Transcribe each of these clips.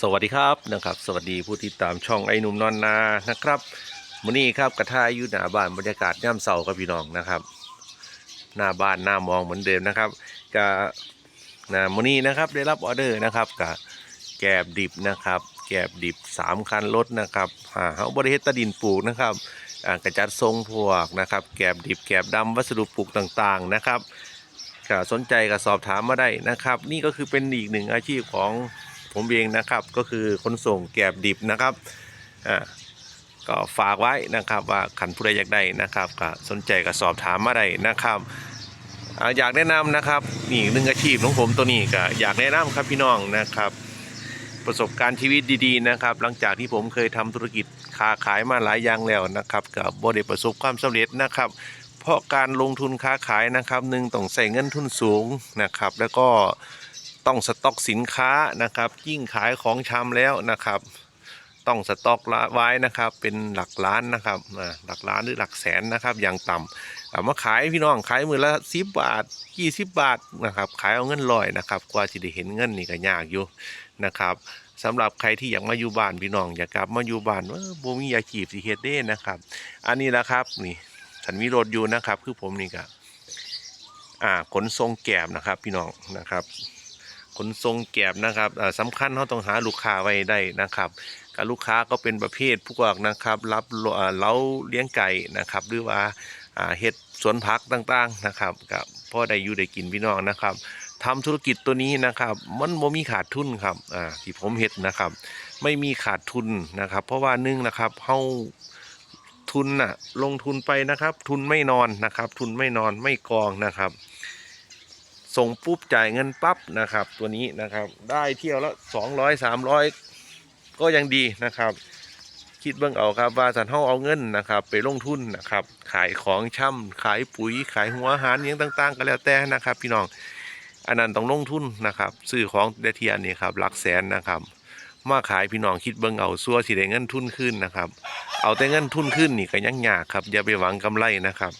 สวัสดีครับนะครับสวัสดีผู้ติดตามช่องไอ้หนุ่มนอนนานะครับมื้อนี้ครับกระทายอยู่หน้าบ้านบรรยากาศย่ำเสากับพี่น้องนะครับ หน้าบ้านหน้ามองเหมือนเดิมนะครับกับนะมื้อนี้นะครับได้รับออเดอร์นะครับกับแกบดิบนะครับ แกบดิบสามคันรถนะครับอ่าเฮาบริเฮดตะดินปลูกนะครับอ่ากระจัดทรงพวกนะครับ แกบดิบแกบดำวัสดุปลูกต่างๆนะครับก็สนใจก็สอบถามมาได้นะครับ นี่ก็คือเป็นอีกหนึ่งอาชีพของ ผมเองนะครับ ก็คือขนส่งแกบดิบนะครับอ่าก็ฝากไว้นะครับว่าขันผู้ใดอยากได้นะครับก็สนใจก็สอบถามมาได้นะครับอยากแนะนำนะครับนี่หนึ่งอาชีพของผมตัวนี้ก็อยากแนะนำครับพี่น้องนะครับ ประสบการณ์ชีวิตดีๆนะครับ หลังจากที่ผมเคยทำธุรกิจค้าขายมาหลายอย่างแล้วนะครับกับบริประสบความสำเร็จนะครับ เพราะการลงทุนค้าขายนะครับหนึ่งต้องใส่เงินทุนสูงนะครับ แล้วก็ ต้องสต็อกสินค้านะครับ ยิ่งขายของชำแล้วนะครับ ต้องสต็อกไว้นะครับ เป็นหลักล้านนะครับหลักล้านหรือหลักแสนนะครับ อย่างต่ำเอามาขายพี่น้องขายมือละสิบบาทยี่สิบบาทนะครับขายเอาเงินลอยนะครับ กว่าจะได้เห็นเงินนี่ก็ยากอยู่นะครับสำหรับใครที่อยากมาอยู่บ้านพี่น้องอยากกลับมาอยู่บ้านว่าบ่มีอาชีพสิเฮ็ดเด้นะครับ อันนี้แหละครับนี่ฉันมีรถอยู่นะครับ คือผมนี่ก็อ่าขนส่งแกบนะครับ พี่น้องนะครับ ขนส่งแกบนะครับอ่าสำคัญเขาต้องหาลูกค้าไว้ได้นะครับกับลูกค้าก็เป็นประเภทพวกนะครับรับเล้าเลี้ยงไก่นะครับ หรือว่าเฮ็ดสวนผักต่างๆนะครับกับพ่อได้อยู่ได้กินพี่น้องนะครับทำธุรกิจตัวนี้นะครับ มันบ่มีขาดทุนครับอ่าที่ผมเฮ็ดนะครับ ไม่มีขาดทุนนะครับ เพราะว่าหนึ่งนะครับเฮาทุนน่ะลงทุนไปนะครับ ทุนไม่นอนนะครับ ทุนไม่นอนไม่กองนะครับ ส่งปุ๊บจ่ายเงินปั๊บนะครับ ตัวนี้นะครับได้เที่ยวละสองร้อยสามร้อยก็ยังดีนะครับ คิดเบิ่งเอาครับว่าสันเฮาเอาเงินนะครับ ไปลงทุนนะครับ ขายของช่ำขายปุ๋ย ขายหัวอาหารอหยังต่าง ๆ ก็แล้วแต่นะครับ พี่น้องอันนั้นต้องลงทุนนะครับซื้อของได้เทียนนี่ครับหลักแสนนะครับมาขายพี่น้องคิดเบิ่งเอาซัวสิได้เงินทุนขึ้นนะครับ เอาแต่เงินทุนขึ้นนี่ก็ยังยากครับอย่าไปหวังกำไรนะครับ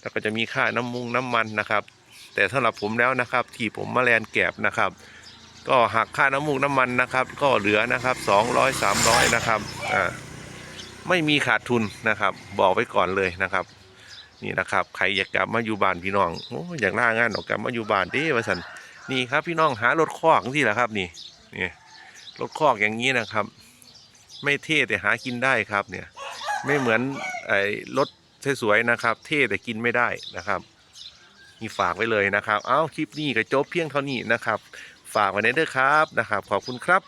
แล้วก็จะมีค่าน้ำมุงน้ำมันนะครับ แต่สำหรับผมแล้วนะครับ ที่ผมมาแลนแกบนะครับ ก็หักค่าน้ำมูกน้ำมันนะครับ ก็เหลือนะครับ 200 300 นะครับอ่าไม่มีขาดทุนนะครับ บอกไว้ก่อนเลยนะครับ นี่นะครับใครอยากกลับมาอยู่บ้านพี่น้องโอ้อยากล่างานออกกลับมาอยู่บ้านเด้วะสันนี่ครับพี่น้องหารถคอกที่แหละครับนี่นี่รถคอกอย่างนี้นะครับ ไม่เท่แต่หากินได้ครับเนี่ย ไม่เหมือนไอ้รถสวยๆนะครับ เท่แต่กินไม่ได้นะครับ นี่ฝากไว้เลยนะครับ เอ้าคลิปนี้ก็จบเพียงเท่านี้นะครับ ฝากไว้ในเด้อครับนะครับ ขอบคุณครับ